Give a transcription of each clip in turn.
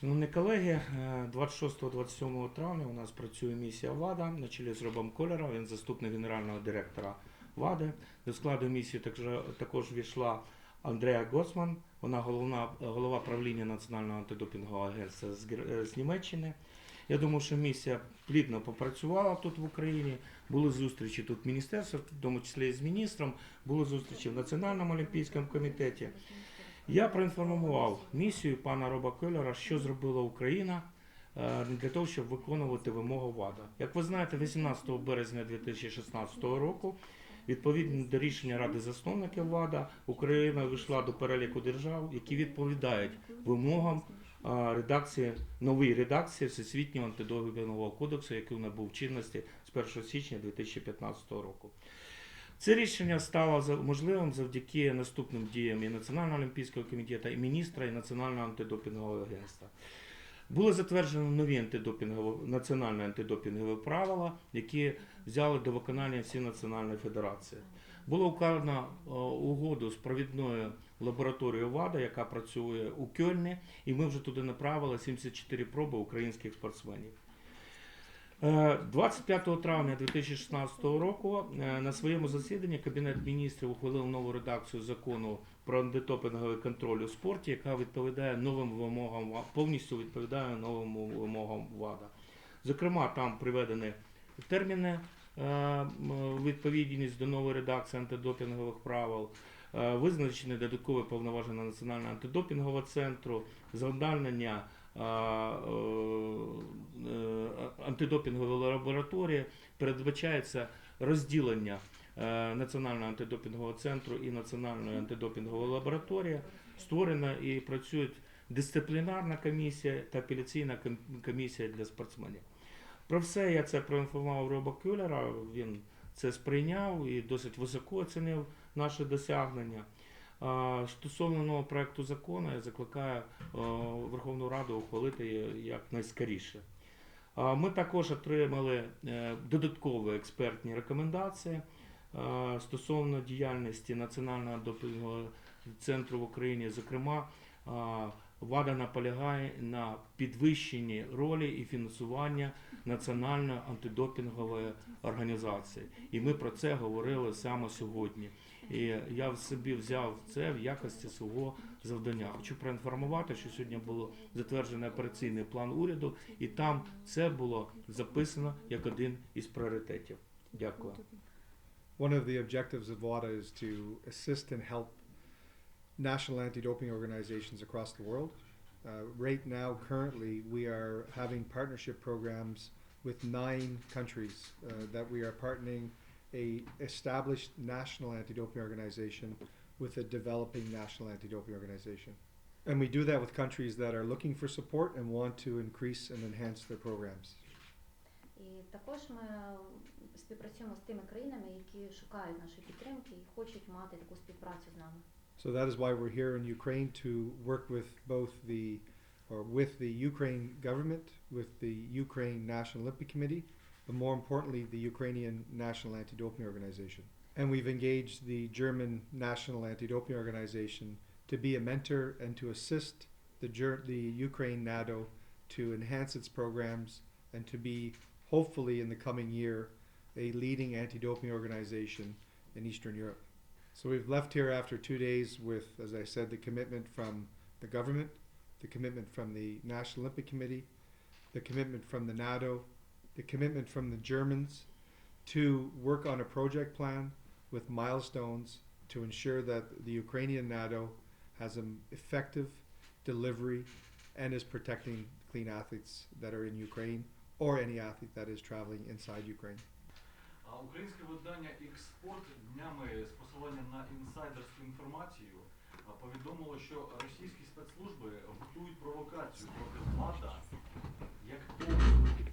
Шановні колеги, е, 26-27 травня у нас працює місія ВАДА на чолі з Робом Колером, він заступник генерального директора ВАДи. До складу місії також, війшла Андреа Гоцман, вона головна, голова правління Національного антидопінгового агентства з, е, Німеччини. Я думаю, що місія плідно попрацювала тут в Україні. Були зустрічі тут в міністерстві, в тому числі і з міністром, були зустрічі в Національному олімпійському комітеті. Я проінформував місію пана Роба Келлера, що зробила Україна е, для того, щоб виконувати вимогу ВАДА. Як ви знаєте, 18 березня 2016 року, відповідно до рішення Ради засновників ВАДА, Україна вийшла до переліку держав, які відповідають вимогам е, редакції нової редакції Всесвітнього антидопінгового кодексу, який набув чинності з 1 січня 2015 року. Це рішення стало можливим завдяки наступним діям і Національного олімпійського комітету, і міністра, і Національного антидопінгового агентства. Було затверджено нові антидопінгові, національні антидопінгові правила, які взяли до виконання всі національні федерації. Було укладено е, угоду з провідною лабораторією ВАДА, яка працює у Кьольні, і ми вже туди направили 74 проби українських спортсменів. Е, 25 травня 2016 року е, на своєму засіданні Кабінет міністрів ухвалив нову редакцію закону про антидопінговий контроль у спорті, яка відповідає новим вимогам повністю відповідає новим вимогам ВАДА. Зокрема, там приведені терміни е, відповідність до нової редакції антидопінгових правил. е, Визначені додаткові повноваження Національного антидопінгового центру, завдання е, антидопінгової лабораторії передбачається розділення е, Національного антидопінгового центру і Національної антидопінгової лабораторії. Створена і працюють дисциплінарна комісія та апеляційна комісія для спортсменів. Про все я це проінформував Роба Кюлера. Він це сприйняв і досить високо оцінив наші досягнення. Стосовно нового проекту закону, я закликаю е, Верховну Раду ухвалити її якнайскоріше. А, Ми також отримали е, додаткові експертні рекомендації е, стосовно діяльності Національного допінгового центру в Україні. Зокрема, ВАДА наполягає на підвищенні ролі і фінансування Національної антидопінгової організації. І ми про це говорили саме сьогодні. І я в собі взяв це в якості свого завдання. Хочу проінформувати, що сьогодні було затверджений операційний план уряду, і там це було записано як один із пріоритетів. Дякую. One of the objectives of WADA is to assist and help national anti-doping organizations across the world. Uh, right now, currently, we are having partnership programs with nine countries uh, that we are partnering a established national anti-doping organization with a developing national anti-doping organization. And we do that with countries that are looking for support and want to increase and enhance their programs. І також ми співпрацюємо з тими країнами, які шукають нашої підтримки і хочуть мати таку співпрацю з нами. So that is why we're here in Ukraine to work with both the, or with the Ukraine government, with the Ukraine National Olympic Committee, but more importantly, the Ukrainian National Anti-Doping Organization. And we've engaged the German National Anti-Doping Organization to be a mentor and to assist the, Ger- the Ukraine NATO to enhance its programs and to be, hopefully in the coming year, a leading anti-doping organization in Eastern Europe. So we've left here after two days with, as I said, the commitment from the government, the commitment from the National Olympic Committee, the commitment from the NATO, the commitment from the Germans to work on a project plan with milestones to ensure that the Ukrainian NATO has an effective delivery and is protecting clean athletes that are in Ukraine or any athlete that is traveling inside Ukraine. А Українське видання «Ікспорт» днями з посиланням на інсайдерську інформацію а, повідомило, що російські спецслужби готують провокацію проти ВАДА як повну.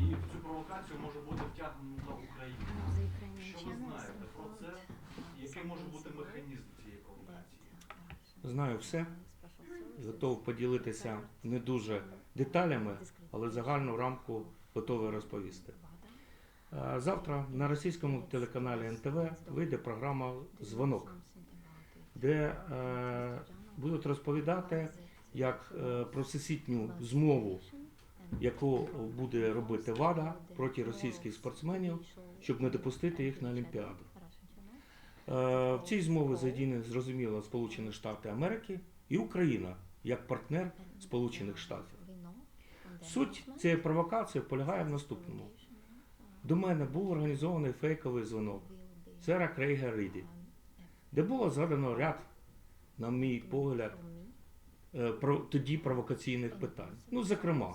І в цю провокацію може бути втягнута Україна. Що ви знаєте про це? Який може бути механізм цієї провокації? Знаю все, готов поділитися не дуже деталями, але загальну рамку готовий розповісти. Завтра на російському телеканалі НТВ вийде програма Дзвонок, де е, будуть розповідати, як е, про всесвітню змову, яку буде робити ВАДА проти російських спортсменів, щоб не допустити їх на Олімпіаду. Е, В цій змові задіяні, зрозуміло, Сполучені Штати Америки і Україна як партнер Сполучених Штатів. Суть цієї провокації полягає в наступному. До мене був організований фейковий дзвонок Сера Крейга Ріді, де було задано ряд, на мій погляд, е, тоді провокаційних питань. Ну, зокрема,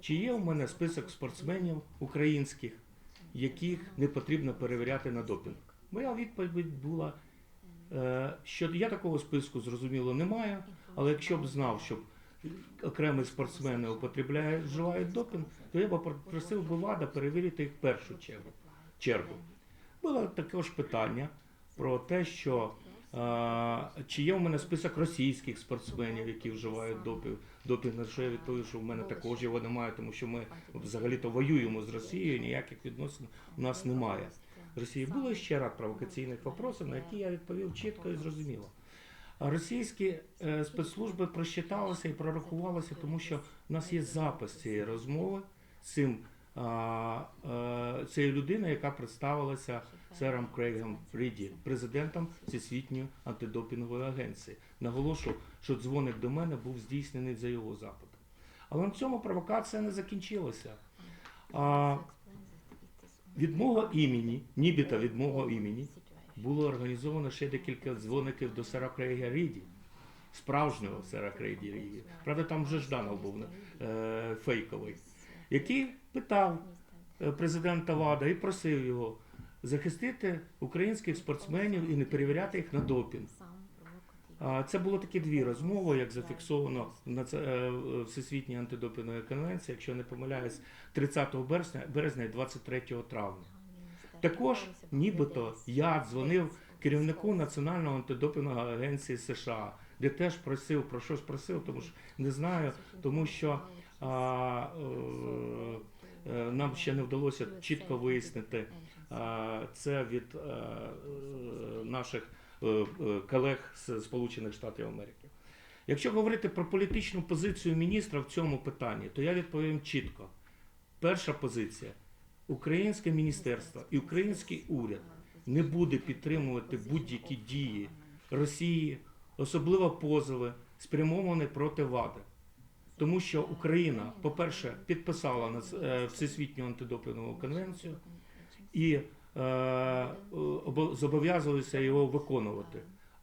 чи є у мене список спортсменів українських, яких не потрібно перевіряти на допінг? Моя відповідь була, е, що я такого списку зрозуміло немає, але якщо б знав, що окремі спортсмени употребляють, вживають допінг, то я б попросив би ВАДА перевірити їх в першу чергу. Було також питання про те, що чи є у мене список російських спортсменів, які вживають допінг, допінг, на що я відповів, що в мене також його немає, тому що ми взагалі-то воюємо з Росією, ніяких відносин у нас немає. з Росією. Було ще ряд провокаційних питань, на які я відповів чітко і зрозуміло. Російські е, спецслужби просчиталися і прорахувалися, тому що в нас є запис цієї розмови з цим, а, е, цією людиною, яка представилася сером Крейгом Ріді, президентом Всесвітньої антидопінгової агенції. Наголошу, що дзвоник до мене був здійснений за його запитом. Але на цьому провокація не закінчилася. А, від мого імені, нібито від мого імені, було організовано ще декілька дзвоників до сера Крейга Ріді, справжнього сера Крейга Ріді. Правда, там вже Жданов був е, фейковий, який питав е, президента ВАДА і просив його захистити українських спортсменів і не перевіряти їх на допінг. Це було такі дві розмови, як зафіксовано наці- е, Всесвітній антидопінговій конвенції, якщо не помиляюсь, 30 березня, березня і 23 травня. Також, нібито, я дзвонив керівнику Національного антидопінгової агенції США, де теж просив про щось просив, тому що не знаю, тому що а, е, е, нам ще не вдалося чітко вияснити це від е, е, наших е, е, колег з Сполучених Штатів Америки. Якщо говорити про політичну позицію міністра в цьому питанні, то я відповім чітко. Перша позиція українське міністерство і український уряд не буде підтримувати будь-які дії Росії, особливо позови, спрямовані проти влади. Тому що Україна, по-перше, підписала е, Всесвітню антидопінгову конвенцію і е, обо- його виконувати.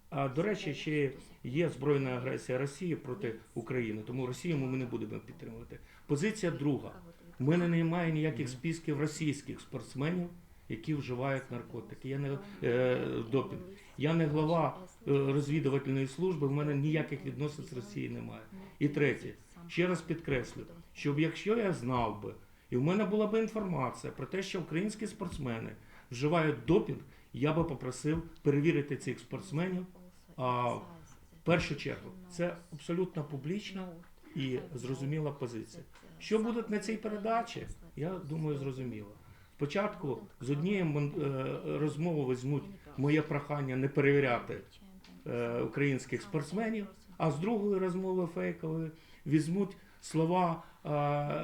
А до речі, ще є збройна агресія Росії проти України, тому Росію ми не будемо підтримувати. Позиція друга. У мене немає ніяких списків російських спортсменів, які вживають наркотики. Я не е, допінг. Я не глава е, розвідувальної служби. В мене ніяких відносин з Росією немає. І третє, ще раз підкреслю, щоб якщо я знав би, і в мене була б інформація про те, що українські спортсмени вживають допінг, я би попросив перевірити цих спортсменів. А в першу чергу це абсолютно публічна і зрозуміла позиція. Що буде на цій передачі, я думаю, зрозуміло. Спочатку з однієї е, розмови візьмуть моє прохання не перевіряти е, українських спортсменів, а з другої розмови фейкової візьмуть слова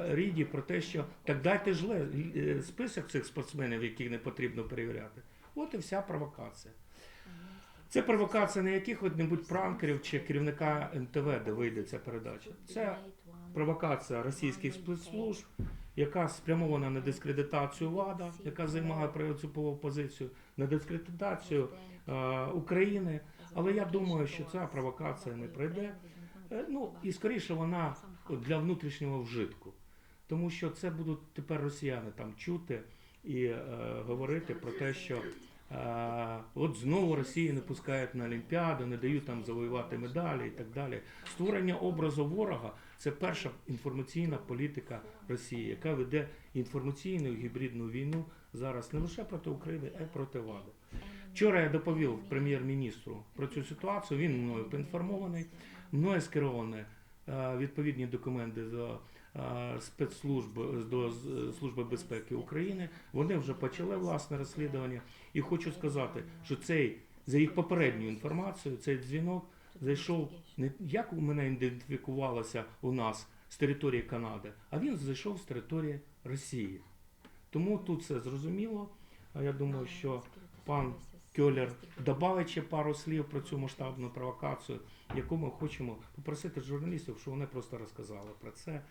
Ріді про те, що так дайте ж е, список цих спортсменів, яких не потрібно перевіряти. От і вся провокація. Це провокація не яких-небудь пранкерів чи керівника НТВ, де вийде ця передача. Це провокація російських спецслужб, яка спрямована на дискредитацію ВАДА, яка займає принципову позицію, на дискредитацію е, України. Але я думаю, що ця провокація не пройде. Е, Ну і скоріше вона для внутрішнього вжитку, тому що це будуть тепер росіяни там чути і е, говорити про те, що е, от знову Росію не пускають на Олімпіаду, не дають там завоювати медалі і так далі. Створення образу ворога це перша інформаційна політика Росії, яка веде інформаційну гібридну війну зараз не лише проти України, а й проти влади. Вчора я доповів прем'єр-міністру про цю ситуацію. Він мною поінформований. Мною скеровані е, відповідні документи до е, спецслужб до Служби безпеки України. Вони вже почали власне розслідування. І хочу сказати, що цей за їх попередню інформацію, цей дзвінок зайшов не як у мене ідентифікувалося у нас з території Канади, а він зайшов з території Росії. Тому тут все зрозуміло. А я думаю, що пан Кьолер додавить ще пару слів про цю масштабну провокацію, яку ми хочемо попросити журналістів, щоб вони просто розказали про це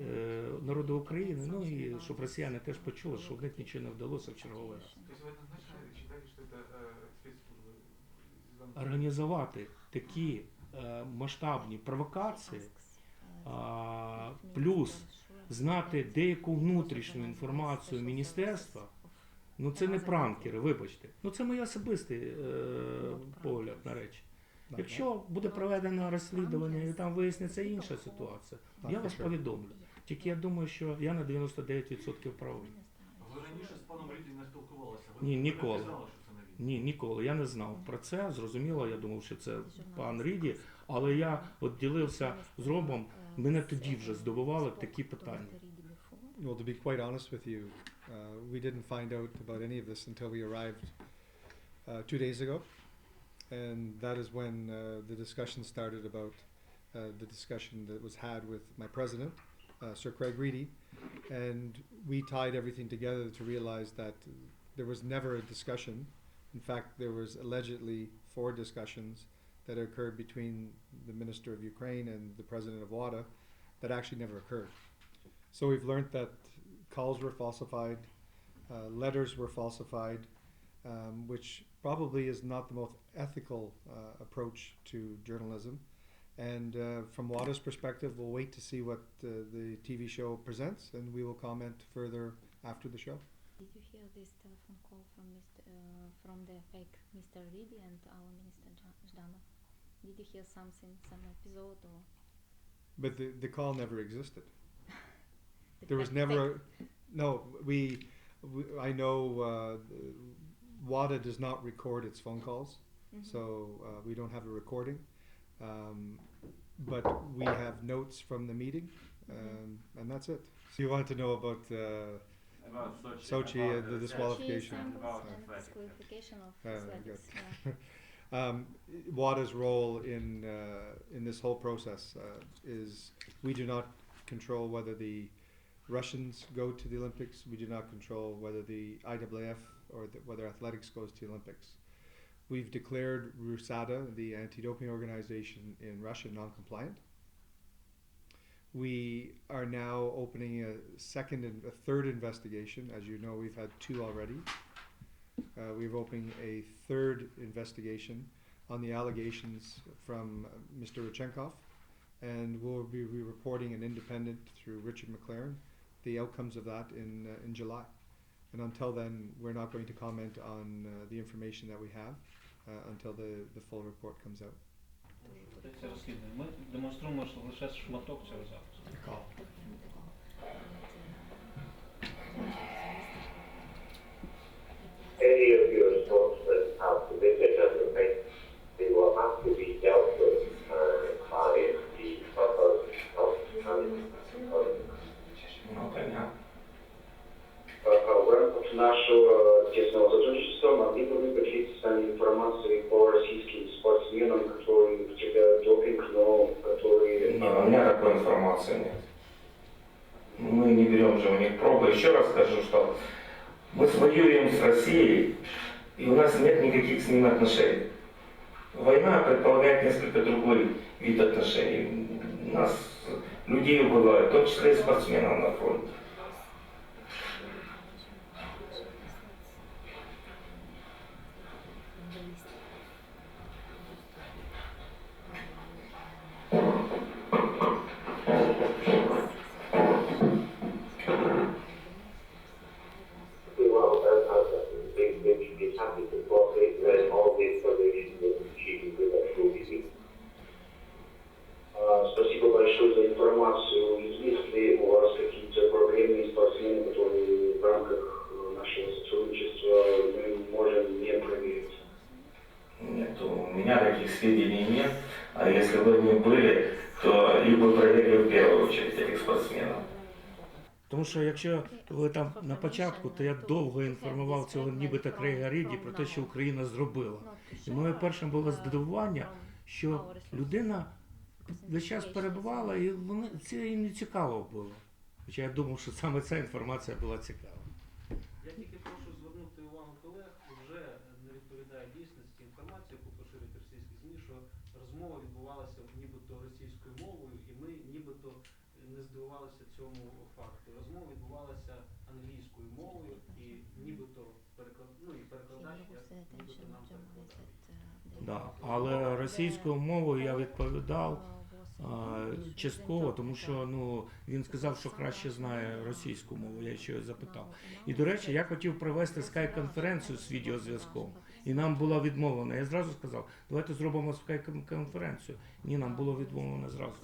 е, народу України. Ну і щоб росіяни теж почули, що в них нічого не вдалося в черговий раз. То есть вы однозначно считаете, что это э, спецслужбы? из- Організувати такі е, масштабні провокації, а, плюс знати деяку внутрішню інформацію міністерства. Ну це не пранкери, вибачте. Ну це мій особистий е, погляд на речі. Так, Якщо буде проведено розслідування і там виясниться інша ситуація, Так, я вас повідомлю. Тільки я думаю, що я на 99% правий. Ви раніше з паном Ріді не спілкувалися? Ви Ні, ніколи. не знали, що це не він? Ні, ніколи. Я не знав про це. Зрозуміло, я думав, що це пан Ріді, але я от ділився з Робом. Мене тоді вже здивували такі питання. Well, to be quite honest with you, uh, we didn't find out about any of this until we arrived uh, two days ago. And that is when uh, the discussion started about uh, the discussion that was had with my president, uh, Sir Craig Reedy. And we tied everything together to realize that there was never a discussion. In fact, there was allegedly four discussions that occurred between the Minister of Ukraine and the President of WADA that actually never occurred. So we've learned that calls were falsified, uh, letters were falsified, um, which probably is not the most ethical uh, approach to journalism. And uh, from WADA's perspective, we'll wait to see what uh, the TV show presents, and we will comment further after the show. Did you hear this telephone call from Mr. Uh, from the fake Mr. Reedy and our Minister Zhdanov? Did you hear something, some episode or? But the, the call never existed. the There was never a, no. We, we I know uh, WADA does not record its phone calls. Mhm. so uh, we don't have a recording. Um, but we have notes from the meeting, um, and that's it. So you want to know about uh, About Sochi. Sochi about and the the disqualification. About and disqualification of Uh, athletics. Yeah. um, WADA's role in uh, in this whole process uh, is we do not control whether the Russians go to the Olympics. We do not control whether the IAAF or the, whether athletics goes to the Olympics. We've declared RUSADA, the anti-doping organization in Russia, non-compliant. We are now opening a second and a third investigation. As you know, we've had two already. Uh, we're opening a third investigation on the allegations from uh, Mr. Richenkov, and we'll be reporting an independent through Richard McLaren the outcomes of that in uh, in July. And until then, we're not going to comment on uh, the information that we have uh, until the, the full report comes out. Це розслідування. Ми демонструємо що лише шматок цього запису. Берем же у них пробы. Еще раз скажу, что мы воюем с Россией, и у нас нет никаких с ними отношений. Война предполагает несколько другой вид отношений. У нас людей убывают, в том числе и спортсменов на фронте. Тому що якщо ви там на початку, то я довго інформував цього нібито Крейга Ріді про те, що Україна зробила. І моє перше було здивування, що людина весь час перебувала, і вони це їм не цікаво було. Хоча я думав, що саме ця інформація була цікава. Я тільки прошу звернути увагу колег, вже не відповідає дійсності інформація, яку поширюють російські ЗМІ, що розмова відбувалася нібито російською мовою, і ми нібито не цьому факту. Розмова відбувалася англійською мовою, і нібито переклад, ну і перекладач як нібито нам перекладав. they Да. Але російською мовою я відповідав. uh, А, Частково, тому що ну він сказав, що краще знає російську мову. Я ще його запитав. І до речі, я хотів провести скайп-конференцію з відеозв'язком, і нам було відмовлено. Я зразу сказав, давайте зробимо скайп-конференцію. Ні, нам було відмовлено зразу.